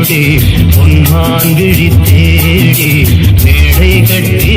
தேடி பொன்மான் விழி தேடி கட்டி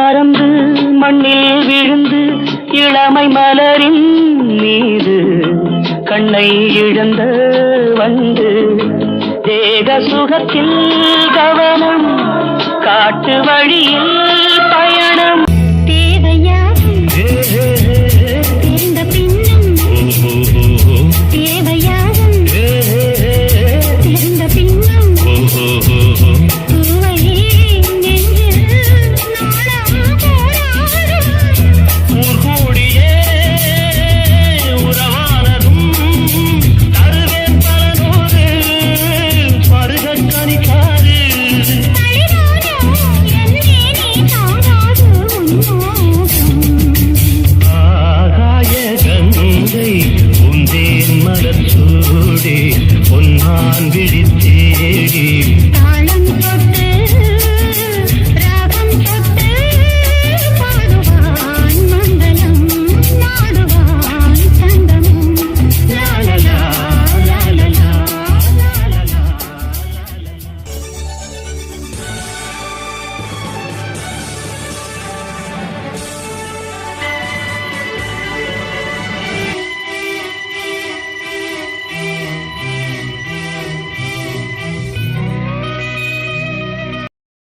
மறந்து மண்ணில் விழுந்து இளமை மலரின் மீது கண்ணை இழந்த வந்து தேக சுகத்தில் கவனம் காட்டு வழியில் பயணம். பூங்கை உந்தேன் மலர் சூடே பொன்னான் விழித்த